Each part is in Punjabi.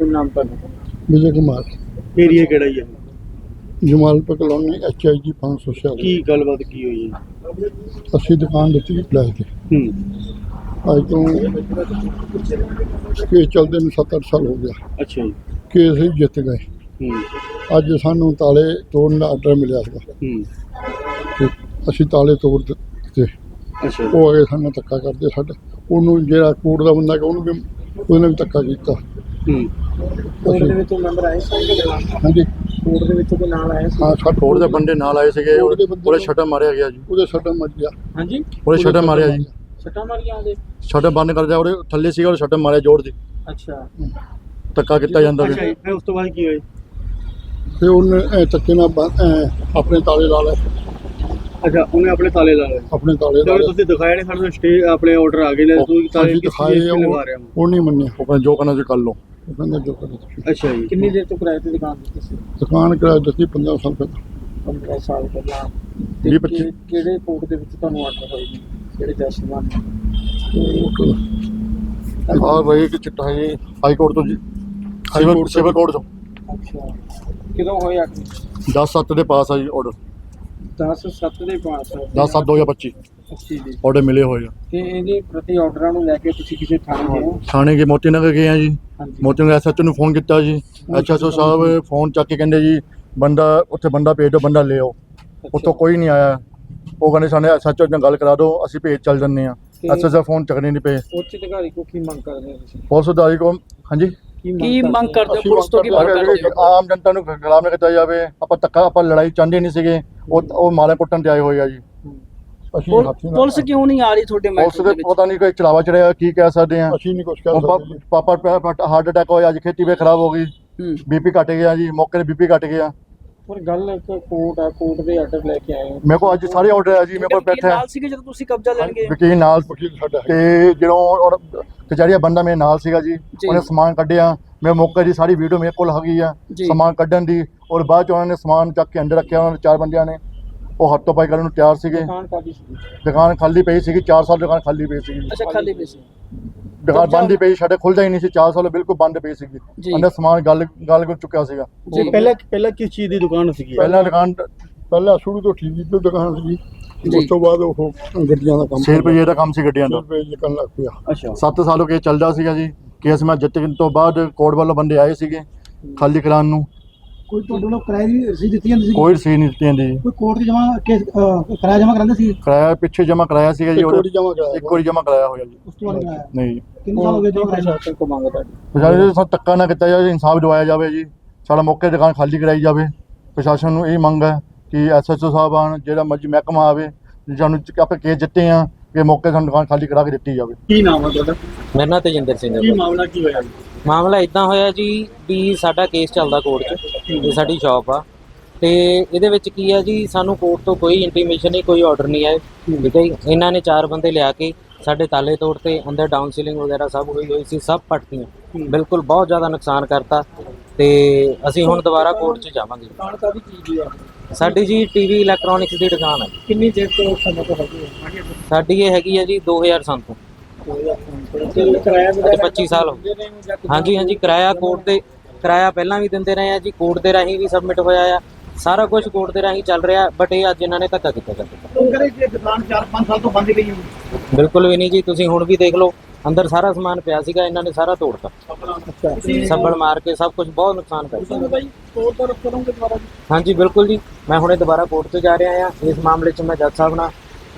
ਕੀ ਨਾਮ ਤੁਹਾਡਾ? ਵਿਜੇ ਕੁਮਾਰ। ਏਰੀਆ ਕਿਹੜਾ ਹੀ ਹੈ ਜਮਾਲਪੁਰ ਕਲੋਨੀ ਐਚ ਆਈ ਜੀ 546 ਕੀ ਗੱਲਬਾਤ ਕੀ ਹੋਈ ਹੈ ਅਸੀਂ ਦੁਕਾਨ ਦਿੱਤੀ ਪਲਾਈ ਤੇ ਹੂੰ। ਅੱਜ ਤੋਂ ਕੇਸ ਚੱਲਦੇ ਨੂੰ 7-8 ਸਾਲ ਹੋ ਗਿਆ। ਅੱਛਾ ਜੀ। ਕੇਸ ਜਿੱਤ ਗਏ। ਹੂੰ। ਅੱਜ ਸਾਨੂੰ ਤਾਲੇ ਤੋੜਨ ਦਾ ਆਰਡਰ ਮਿਲਿਆ ਸੀਗਾ। ਹੂੰ। ਤੇ ਅਸੀਂ ਤਾਲੇ ਤੋੜ ਦਿੱਤੇ। ਅੱਛਾ। ਜੀ। ਉਹ ਅਗੇ ਸਾਨੂੰ ਧੱਕਾ ਕਰਦੇ ਸਾਡਾ। ਉਹਨੂੰ ਜਿਹੜਾ ਕੋਰਟ ਦਾ ਬੰਦਾ ਕਿ ਉਹਨੂੰ ਵੀ ਉਹਨੇ ਵੀ ਧੱਕਾ ਕੀਤਾ। ਹੂੰ। ਕੋਰਟ ਦੇ ਵਿੱਚੋਂ ਮੈਂਬਰ ਆਏ ਸੀ ਹਾਂਜੀ। ਕੋਰਟ ਦੇ ਵਿੱਚੋਂ ਕੋਈ ਨਾਲ ਆਇਆ ਸੀ? ਹਾਂ ਸਾਡੇ ਕੋਰਟ ਦੇ ਬੰਦੇ ਨਾਲ ਆਏ ਸੀਗੇ ਕੋਰਟ ਦੇ ਬੰਦੇ ਉਹਦੇ ਸ਼ਟਰ ਮਾਰਿਆ ਗਿਆ ਜੀ। ਉਹਦੇ ਸੱਟਾ ਮੱਚ ਗਿਆ। ਹਾਂਜੀ? ਉਹਦੇ ਸ਼ਟਰ ਮਾਰਿਆ ਜੀ। ਸੱਟਾਂ ਮਾਰੀਆਂ ਉਹਦੇ? ਸ਼ਟਰ ਬੰਦ ਕਰ ਦਿਆ ਉਹਦੇ ਥੱਲੇ ਸੀਗਾ ਉਹਦੇ ਸ਼ਟਰ ਮਾਰਿਆ ਜੋੜ ਦੀ। ਅੱਛਾ। ਧੱਕਾ ਕੀਤਾ ਜਾਂਦਾ ਅੱਛਾ ਸੀ ਜੀ ਫਿਰ ਉਸ ਤੋਂ ਬਾਅਦ ਕੀ ਹੋਇਆ? ਤੇ ਉਹਨੇ ਐ ਧੱਕੇ ਨਾਲ ਬੰਦ- ਐਂ ਆਪਣੇ ਤਾਲੇ ਲਾ ਲਏ। ਅੱਛਾ ਉਹਨੇ ਆਪਣੇ ਤਾਲੇ ਲਾ ਲਏ। ਆਪਣੇ ਤਾਲੇ ਲਾ ਜਦੋਂ ਲਏ। ਤੁਸੀਂ ਦਿਖਾਇਆ ਨਹੀਂ ਸਾਡੇ ਸਟੇ ਆਪਣੇ ਆਰਡਰ ਆ ਗਏ ਨੇ ਤੁਸੀਂ ਤਾਲੇ ਅਸੀਂ ਕਿਸ ਦਿਖਾਏ ਉਹ ਲਗਾ ਰਹੇ ਹੋ? ਉਹ ਨਹੀਂ ਮੰਨਿਆ ਉਹ ਕਹਿੰਦਾ ਜੋ ਕਰਨਾ ਸੀ ਕਰ ਲਓ। ਉਹ ਕਹਿੰਦਾ ਜੋ ਕਰੋ ਤੁਸੀਂ ਅੱਛਾ ਜੀ। ਕਿੰਨੀ ਦੇਰ ਤੋਂ ਕਿਰਾਏ ਤੇ ਦੁਕਾਨ ਦਿੱਤੀ ਸੀ? ਦੁਕਾਨ ਕਿਰਾਇਆ ਦਿੱਤੀ 15 ਸਾਲ ਪਹਿਲਾਂ। 15 ਸਾਲ ਪਹਿਲਾਂ। ਵੀਹ ਤੇ ਪੱਚੀ। ਕਿ- ਕਿਹੜੇ ਕੋਰਟ ਦੇ ਵਿੱਚ ਤੁਹਾਨੂੰ ਆਰਡਰ ਹੋਏ ਨੇ ਕਿਹੜੇ ਜਸਟਿਸ ਆ ਰਹੀ ਕਿ ਚਿੱਟਾ ਜੀ ਹਾਈ ਕੋਰਟ ਤੋਂ ਜੀ। ਸਿਵਲ ਸਿਵਲ ਕੋਰਟ ਤੋਂ। ਅੱਛਾ। ਕਿਦੋਂ ਹੋਏ ਆਖਰੀ 10 7 ਦੇ ਪਾਸ ਆ ਜੀ ਆਰਡਰ 10 7 ਦੇ ਪਾਸ 10 7 2025 ਅੱਛੀ ਜੀ ਆਰਡਰ ਮਿਲੇ ਹੋਏ ਆ। ਤੇ ਇਹਦੇ ਪ੍ਰਤੀ ਆਰਡਰਾਂ ਨੂੰ ਲੈ ਕੇ ਤੁਸੀਂ ਕਿਸੇ ਥਾਣੇ ਗਏ ਹੋ? ਥਾਣੇ ਕੇ ਮੋਤੀ ਨਗਰ ਗਏ ਆ ਜੀ। ਹਾਂਜੀ। ਮੋਤੀ ਨਗਰ ਐਸਐਚਓ ਨੂੰ ਫੋਨ ਕੀਤਾ ਜੀ। ਐਚਐਸਓ ਸਾਹਿਬ ਫੋਨ ਚੱਕ ਕੇ ਕਹਿੰਦੇ ਜੀ ਬੰਦਾ ਉੱਥੇ ਬੰਦਾ ਭੇਜ ਦਿਓ ਬੰਦਾ ਲੈ ਆਓ ਉੱਥੋਂ ਕੋਈ ਨਹੀਂ ਆਇਆ। ਉਹ ਕਹਿੰਦੇ ਸਾਨੂੰ ਐਸਐਚਓ ਨਾਲ ਗੱਲ ਕਰਾ ਦਿਓ ਅਸੀਂ ਭੇਜ ਚੱਲ ਜੰਨੇ ਆ ਤੇ- ਐਸਐਚਓ ਫੋਨ ਚੱਕਣੇ ਨਹੀਂ ਪਏ। ਉੱਚ ਅਧਿਕਾਰੀ ਕੋ ਕੀ ਮੰਗ ਕਰਦੇ ਹੋ ਤੁਸੀਂ? ਪੁਲਿਸ ਅਧਿਕਾਰੀ ਕੋ ਹਾਂਜੀ? ਕੀ ਮੰਗ ਕਰਦੇ ਹੋ? ਪੁਲਿਸ ਤੋਂ ਕੀ ਮੰਗ ਕਰਦੇ ਹੋ? ਆਮ ਜਨਤਾ ਨੂੰ ਗੁਲਾਮ ਕੀਤਾ ਜਾਵੇ ਆਪਾਂ ਧੱਕਾ ਆਪਾਂ ਲੜਾਈ ਚਾਹੁੰਦੇ ਨਹੀਂ ਸੀਗੇ ਉਹ ਉਹ ਮਾਲੇ ਕੁੱਟਣ ਤੇ ਆਏ ਹੋਏ ਆ ਜੀ। ਪੁਲਿਸ ਕਿਉਂ ਨਹੀਂ ਆ ਰਹੀ ਤੁਹਾਡੇ ਪੁਲਿਸ ਮੈਟਰ ਦੇ ਪਤਾ ਨਹੀਂ ਕੋਈ ਚਲਾਵਾ ਚੜਿਆ ਕੀ ਕਹਿ ਸਕਦੇ ਆ। ਅਸੀਂ ਨਹੀਂ ਕੁਝ ਕਹਿ ਸਕਦੇ ਪਾਪਾ ਹਾਰਟ ਅਟੈਕ ਹੋਇਆ ਅੱਜ ਖੇਤੀ ਵੇ ਖਰਾਬ ਹੋ ਗਈ। ਬੀਪੀ ਘਟ ਗਿਆ ਜੀ ਮੌਕੇ ਤੇ ਬੀਪੀ ਘਟ ਗਿਆ। ਪਰ ਗੱਲ ਇੱਕ ਕੋਰਟ ਆ ਕੋਰਟ ਦੇ ਆਰਡਰ ਲੈ ਕੇ ਆਏ ਹੋ ਮੇਰੇ ਕੋਲ ਅੱਜ ਸਾਰੇ ਆਰਡਰ ਆ ਜੀ ਮੇਰੇ ਕੋਲ ਬੈਠਾ ਨਾਲ ਸੀਗੇ ਜਦੋਂ ਤੁਸੀਂ ਕਬਜ਼ਾ ਲੈਣ ਗਏ? ਵਕੀਲ ਨਾਲ ਵਕੀਲ ਸਾਡਾ ਹੈ। ਤੇ ਜਦੋਂ ਔਰ ਕਚਹਿਰੀਆ ਬੰਦਾ ਮੇਰੇ ਨਾਲ ਸੀਗਾ ਜੀ। ਉਹਨੇ ਸਮਾਨ ਕੱਢਿਆ ਮੈਂ ਮੌਕੇ ਦੀ ਸਾਰੀ ਵੀਡੀਓ ਮੇਰੇ ਕੋਲ ਹੈਗੀ ਆ। ਸਮਾਨ ਕੱਢਣ ਦੀ ਔਰ ਬਾਅਦ ਚ ਉਹਨਾਂ ਨੇ ਸਮਾਨ ਚੱਕ ਕੇ ਅੰਦਰ ਰੱਖਿਆ ਉਹਨਾਂ ਨੇ ਚਾਰ ਬੰਦਿਆਂ ਨੇ। ਉਹ ਹੱਥੋਂ ਪਾਈ ਕਰਨ ਨੂੰ ਤਿਆਰ ਸੀਗੇ। ਦੁਕਾਨ ਖਾਲੀ ਪਈ ਸੀਗੀ 4 ਸਾਲ ਦੁਕਾਨ ਖਾਲੀ ਪਈ ਸੀਗੀ। ਅੱਛਾ ਖਾਲੀ ਪਏ ਸੀ। ਦੁਕਾਨ ਬੰਦ ਹੀ ਪਈ ਸਾਡੇ ਖੁੱਲਦਾ ਹੀ ਨਹੀਂ ਸੀ 4 ਸਾਲ ਬਿਲਕੁਲ ਬੰਦ ਪਈ ਸੀਗੀ। ਜੀ। ਅੰਦਰ ਸਮਾਨ ਗੱਲ ਗੱਲ ਕਰ ਚੁੱਕਿਆ ਸੀਗਾ। ਜੀ। ਪਹਿਲਾਂ ਪਹਿਲਾਂ ਕਿਸ ਚੀਜ਼ ਦੀ ਦੁਕਾਨ ਸੀਗੀ? ਪਹਿਲਾਂ ਦੁਕਾਨ ਪਹਿਲਾਂ ਸ਼ੁਰੂ ਤੋਂ ਠੀਕ ਤੋਂ ਦੁਕਾਨ ਸੀ ਜੀ। ਉਸ ਤੋਂ ਬਾਅਦ ਉਹ ਗੱਡੀਆਂ ਦਾ ਕੰਮ 6 ਰੁਪਏ ਦਾ ਕੰਮ ਸੀ ਗੱਡੀਆਂ ਦਾ। ਰੁਪਏ ਕਰਨ ਲੱਗ ਪਿਆ ਅੱਛਾ। 7 ਸਾਲ ਹੋ ਗਏ ਚੱਲਦਾ ਸੀਗਾ ਜੀ। ਕੇਸ ਮੈਂ ਜਿੱਤਣ ਤੋਂ ਬਾਅਦ ਕੋਰਟ ਵੱਲੋਂ ਬੰਦੇ ਆਏ ਸੀਗੇ ਖਾਲੀ ਕਰਾਉਣ ਨੂੰ। ਕੋਈ ਤੁਹਾਡੇ ਵੱਲੋਂ ਕਿਰਾਏ ਦੀ ਰਸੀਦ ਦਿੱਤੀ ਜਾਂਦੀ ਸੀ ਕੋਈ ਰਸੀਦ ਨਹੀਂ ਦਿੱਤੀ ਜਾਂਦੀ ਜੀ। ਕੋਈ ਕੋਰਟ ਦੀ ਜਮਾ ਕੇਸ ਅਹ, ਕਿਰਾਇਆ ਜਮਾ ਕਰਾਉਂਦੇ ਸੀ ਕਿਰਾਇਆ ਪਿੱਛੇ ਜਮਾ ਕਰਾਇਆ ਸੀਗਾ ਜੀ ਉਹਦੇ- ਕਰਾਇਆ ਇੱਕ ਵਾਰੀ ਜਮਾ ਕਰਾਇਆ ਹੋਇਆ ਜੀ। ਉਸ ਤੋਂ ਬਾਅਦ ਕਰਾਇਆ? ਨਹੀਂ। ਕਿੰਨੇ ਸਾਲ ਹੋ ਗਏ ਜਮਾ ਕਰਾਇਆ? ਪ੍ਰਸ਼ਾਸਨ ਕੋ ਮੰਗ ਤੁਹਾਡੀ ਪ੍ਰਸ਼ਾਸਨ ਨੂੰ ਸਾਨੂੰ ਧੱਕਾ ਨਾ ਕੀਤਾ ਜਾਵੇ ਇਨਸਾਫ ਦਿਵਾਇਆ ਜਾਵੇ ਜੀ। ਸਾਡਾ ਮੌਕੇ ਦੁਕਾਨ ਖਾਲੀ ਕਰਾਈ ਜਾਵੇ। ਪ੍ਰਸ਼ਾਸਨ ਨੂੰ ਇਹ ਮੰਗ ਹੈ ਕਿ ਐਸਐਚਓ ਸਾਹਿਬ ਆਣ ਜਿਹੜਾ ਮਰਜ਼ੀ ਮਹਿਕਮਾ ਆਵੇ ਸਾਨੂੰ ਚ- ਆਪਾਂ ਕੇਸ ਜਿੱਤੇ ਆ ਕਿ ਮੌਕੇ ਸਾਨੂੰ ਦੁਕਾਨ ਖਾਲੀ ਕਰਾ ਕੇ ਦਿੱਤੀ ਜਾਵੇ। ਕੀ ਨਾਮ ਹੈ ਤੁਹਾਡਾ? ਮੇਰਾ ਨਾਂ ਤੇਜਿੰਦਰ ਸਿੰਘ ਹੈ ਕੀ ਭਾਈ। ਮਾਮਲਾ ਕੀ ਹੋਇਆ ਮਾਮਲਾ ਇਦਾਂ ਹੋਇਆ ਜੀ ਵੀ ਸਾਡਾ ਕੇਸ ਚੱਲਦਾ ਕੋਰਟ 'ਚ ਇਹ ਸਾਡੀ ਸ਼ਾਪ ਆ। ਤੇ ਇਹਦੇ ਵਿੱਚ ਕੀ ਆ ਜੀ ਸਾਨੂੰ ਕੋਰਟ ਤੋਂ ਕੋਈ ਇੰਟੀਮੇਸ਼ਨ ਨਹੀਂ ਕੋਈ ਆਰਡਰ ਨਹੀਂ ਆਏ। ਠੀਕ ਹੈ ਜੀ। ਇਹਨਾਂ ਨੇ ਚਾਰ ਬੰਦੇ ਲਿਆ ਕੇ ਸਾਡੇ ਤਾਲੇ ਤੋੜਤੇ ਅੰਦਰ ਡਾਊਨ ਸੀਲਿੰਗ ਵਗੈਰਾ ਸਭ ਹੋਈ ਹੋਈ ਸੀ ਸਭ ਪੱਟਤੀਆਂ ਬਿਲਕੁਲ ਬਹੁਤ ਜ਼ਿਆਦਾ ਨੁਕਸਾਨ ਕਰਤਾ। ਤੇ ਅਸੀਂ ਹੁਣ ਦੁਬਾਰਾ ਕੋਰਟ 'ਚ ਜਾਵਾਂਗੇ। ਦੁਕਾਨ ਕਾਦੀ ਚੀਜ਼ ਦੀ ਆ? ਸਾਡੀ ਜੀ ਟੀਵੀ ਇਲੈਕਟ੍ਰੋਨਿਕਸ ਦੀ ਦੁਕਾਨ ਹੈ। ਕਿੰਨੀ ਦੇਰ ਤੋਂ ਸਮੇਂ ਤੋਂ ਹੈਗੀ ਹੈ ਸਾਡੀ ਇਹ ਹੈਗੀ ਹੈ ਜੀ 2000 ਤੋਂ ਤੇ। ਅੱਜ 25 ਸਾਲ ਹੋ ਗਏ। ਹਾਂਜੀ ਹਾਂਜੀ ਕਿਰਾਇਆ ਕੋਰਟ ਦੇ ਕਿਰਾਇਆ ਪਹਿਲਾਂ ਵੀ ਦਿੰਦੇ ਰਹੇ ਆ ਜੀ ਕੋਰਟ ਦੇ ਰਾਹੀਂ ਵੀ ਸਬਮਿਟ ਹੋਇਆ ਆ। ਸਾਰਾ ਕੁਝ ਕੋਰਟ ਦੇ ਰਾਹੀਂ ਚੱਲ ਰਿਹਾ ਬਟ ਇਹ ਅੱਜ ਇਹਨਾਂ ਨੇ ਧੱਕਾ ਕੀਤਾ ਕਰੇ ਕਿ ਦੁਕਾਨ 4-5 ਸਾਲ ਤੋਂ ਬੰਦ ਰਹੀ ਹੈ ਬਿਲਕੁਲ ਵੀ ਨਹੀਂ ਜੀ ਤੁਸੀਂ ਹੁਣ ਵੀ ਦੇਖ ਲਓ ਅੰਦਰ ਸਾਰਾ ਸਮਾਨ ਪਿਆ ਸੀਗਾ ਇਹਨਾਂ ਨੇ ਸਾਰਾ ਤੋੜਤਾ। ਸੱਬਲ ਮਾਰ ਕੇ ਸਭ ਕੁਝ ਬਹੁਤ ਨੁਕਸਾਨ ਕਰਤਾ ਹਾਂਜੀ ਬਿਲਕੁਲ ਜੀ ਮੈਂ ਹੁਣੇ ਦੁਬਾਰਾ ਕੋਰਟ 'ਚ ਜਾ ਰਿਹਾ ਆ। ਇਸ ਮਾਮਲੇ 'ਚ ਮੈਂ ਜੱਜ ਸਾਹਿਬ ਨਾਲ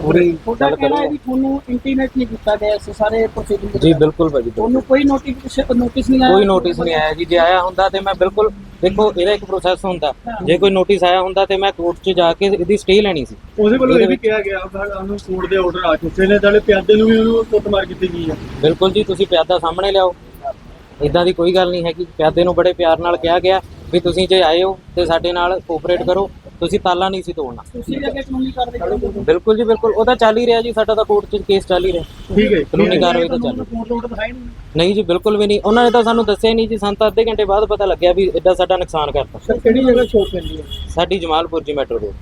ਪੂਰੀ ਗੱਲ ਤੁਹਾਨੂੰ ਇੰਟੀਮੇਟ ਨਹੀਂ ਕੀਤਾ ਗਿਆ ਇਸ ਸਾਰੇ ਪ੍ਰੋਸੀਡਿੰਗ ਜੀ ਬਿਲਕੁਲ ਭਾਜੀ ਬਿਲਕੁਲ। ਤੁਹਾਨੂੰ ਕੋਈ ਨੋਟੀਫਿਕੇਸ਼ਨ ਨੋਟਿਸ ਨਹੀਂ ਆਇਆ? ਕੋਈ ਨੋਟਿਸ ਨਹੀਂ ਆਇਆ ਜੀ। ਜੇ ਆਇਆ ਹੁੰਦਾ ਤੇ ਮੈਂ ਬਿਲਕੁਲ ਦੇਖੋ ਇਹਦਾ ਇੱਕ ਪ੍ਰੋਸੈਸ ਹੁੰਦਾ। ਜੇ ਕੋਈ ਨੋਟਿਸ ਆਇਆ ਹੁੰਦਾ ਤੇ ਮੈਂ ਕੋਰਟ 'ਚ ਜਾ ਕੇ ਇਹਦੀ ਸਟੇ ਲੈਣੀ ਸੀ। ਉਹਦੇ ਵੱਲੋਂ ਇਹਦੇ ਇਹ ਵੀ ਵਿੱਚ- ਕਿਹਾ ਗਿਆ ਸਾਨੂੰ ਕੋਰਟ ਦੇ ਆਰਡਰ ਆ ਚੁੱਕੇ ਨੇ ਨਾਲੇ ਪਿਆਦੇ ਨੂੰ ਵੀ ਉਹਨੂੰ ਕੁੱਟਮਾਰ ਕੀਤੀ ਗਈ ਹੈ। ਬਿਲਕੁਲ ਜੀ ਤੁਸੀਂ ਪਿਆਦਾ ਸਾਹਮਣੇ ਲਿਆਓ। ਇਦਾਂ ਦੀ ਕੋਈ ਗੱਲ ਨਹੀਂ ਹੈਗੀ। ਪਿਆਦੇ ਨੂੰ ਬੜੇ ਪਿਆਰ ਨਾਲ ਕਿਹਾ ਗਿਆ ਵੀ ਤੁਸੀਂ ਜੇ ਆਏ ਹੋ ਤੇ ਸਾਡੇ ਨਾਲ ਕੋਆਪਰੇਟ ਕਰੋ। ਤੁਸੀਂ ਤਾਲਾ ਨਹੀਂ ਸੀ ਤੋੜਨਾ। ਤੁਸੀਂ ਵੀ ਅੱਗੇ ਕਾਨੂੰਨੀ ਕਾਰਵਾਈ ਕਰੋਗੇ ਬਿਲਕੁਲ ਜੀ ਬਿਲਕੁਲ। ਉਹ ਤਾਂ ਚੱਲ ਹੀ ਰਿਹਾ ਜੀ ਸਾਡਾ ਤਾਂ ਕੋਰਟ 'ਚ ਕੇਸ ਚੱਲ ਹੀ ਰਿਹਾ। ਠੀਕ ਹੈ ਕਾਨੂੰਨੀ ਕਾਰਵਾਈ ਤਾਂ ਚੱਲ ਰਹੀ। ਨਹੀਂ। ਜੀ ਬਿਲਕੁਲ ਵੀ ਨਹੀਂ। ਉਹਨਾਂ ਨੇ ਤਾਂ ਸਾਨੂੰ ਦੱਸਿਆ ਹੀ ਨਹੀਂ ਜੀ ਸਾਨੂੰ ਤਾਂ ਅੱਧੇ ਘੰਟੇ ਬਾਅਦ ਪਤਾ ਲੱਗਿਆ ਵੀ ਐਡਾ ਸਾਡਾ ਨੁਕਸਾਨ ਕਰਤਾ। ਸਰ ਕਿਹੜੀ ਜਗ੍ਹਾ ਸ਼ੋਪ ਕਰਨੀ ਹੈ? ਸਾਡੀ ਜਮਾਲਪੁਰ ਜੀ ਮੈਟਰੋ ਰੋਡ